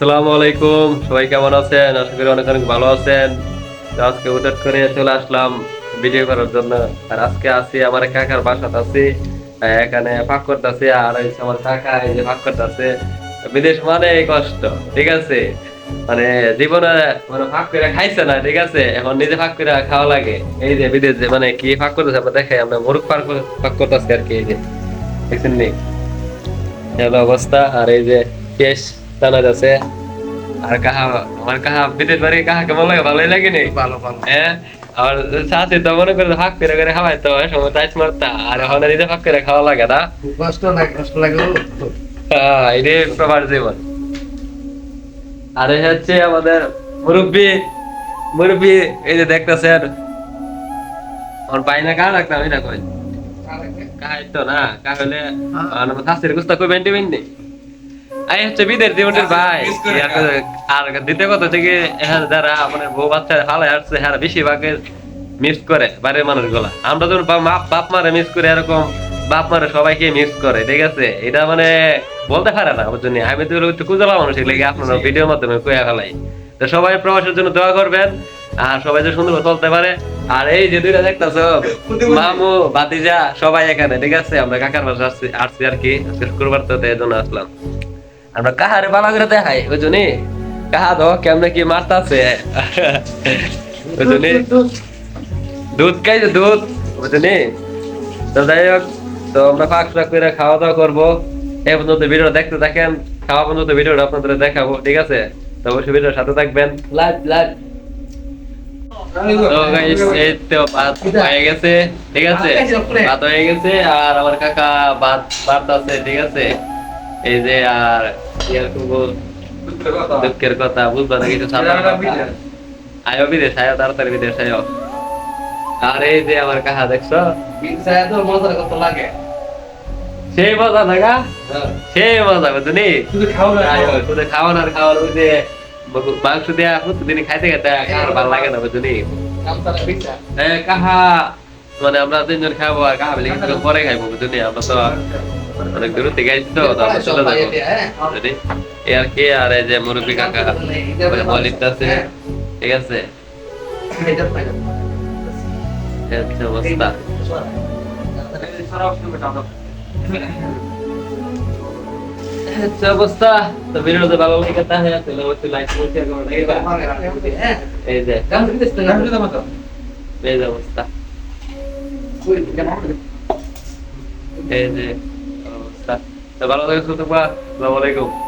আসসালামু আলাইকুম। সবাই কেমন আছেন? আশা করি অনেক অনেক ভালো আছেন। আজকে হুঠাৎ করে চলে আসলাম ভিডিও করার জন্য। আর আজকে আছি, আমার কাকার বাসাতে আছি এখানে ফাঁক করতেছে আর এই আমার কাকা এই যে ফাঁক করতেছে বিদেশ মানে কষ্ট, ঠিক আছে? মানে জীবনে মানে ফাঁক করে খাইছে না, ঠিক আছে? এখন নিজে ফাঁক করে খাওয়া লাগে। এই যে বিদেশ যে মানে কি ফাঁক করতেছে আমরা দেখাই, আমরা মুরুখ ফাঁক ফাঁক করতেছি আর কি, এই যে। দেখছেন নি? অবস্থা। আর এই যে কেশ টানা যাচ্ছে আর কাহা আমার কাহা বিদেশ বাড়ি কাহা কেমন লাগে? ভালোই লাগে নি? ভালো ভালো। হ্যাঁ? আর সাথে তো মনে করে ফাঁক করে করে খাওয়াই তো ওই সময় টাইস মারতা। আর এখন নিজে ফাঁক করে খাওয়া লাগে না। কষ্ট লাগে কষ্ট লাগে হ্যাঁ, এটাই প্রবার জীবন। আর এই হচ্ছে আমাদের মুরব্বী মুরব্বী এই যে দেখতেছেন আমার পাই না কার রাখতাম এটা কই কাহাই তো না? কাহলে আমার শাস্তির গুস্তা কই বেন্টি বেন্টি হচ্ছে বিদের জীবনের ভাই। আর দ্বিতীয় কথা হচ্ছে কি এখানে যারা আমাদের বউ বাচ্চা আসছে হ্যাঁ মিস করে আমরা যখন বাপ মারে মিস করে এরকম বাপ মারে সবাইকে মিস করে ঠিক আছে? এটা মানে বলতে পারে না বুঝছেন আমি তো একটু কুজলা মানুষ লেগে আপনারা ভিডিওর মাধ্যমে কয়ে ফেলাই। তো সবাই প্রবাসের জন্য দোয়া করবেন আর সবাই যে সুন্দর চলতে পারে। আর এই যে দুইটা দেখতেছো মামু বাতিজা সবাই এখানে ঠিক আছে? আমরা কাকার বাসা আসছি আসছি আর কি। আজকে শুক্রবার তো তাই জন্য আসলাম। আমরা কাহারে ভালো করে দেখাই ওই জন্যই কাহা ধো কেমনে কি মারতাছে? ওই জন্যই দুধ খাই যে দুধ বুঝলি তো যাই হোক তো আমরা ফাঁক ফাঁক করে খাওয়া দাওয়া করব। এই পর্যন্ত ভিডিও দেখতে থাকেন খাওয়া পর্যন্ত ভিডিওটা আপনাদের দেখাবো ঠিক আছে? তো অবশ্যই ভিডিওর সাথে থাকবেন। Live live. ঠিক আছে? ভাত হয়ে গেছে আর আমার কাকা ভাত ভাত আছে ঠিক আছে? এই যে আর দুঃখের কথা, বুঝবা না কিছু আয়ো বিদেশ, আয়ো তাড়াতাড়ি বিদেশ, আয়ো। আর এই যে আমার কাহা, দেখছ? লাগে সেই মজা থাকা সেই মজা, বুঝলি? খাওয়ানোর খাওয়ার ওই যে মাংস দেয়া প্রতিদিন খাইতে খাইতে আর ভালো লাগে না, বুঝলি? কাহা মানে আমরা তিনজন খাব আর কাহা পরে খাইবো, বুঝলি? আমরা তো অনেক দূর থেকে তো তো চলে যাব। এই আর কি আর এই যে মুরব্বী কাকা? বলিতে আছে। ঠিক আছে? অবস্থা। তো তাহলে তাহলে এই যে অবস্থা। এই যে। ভালো লাগে সুতপা আসসালামু আলাইকুম।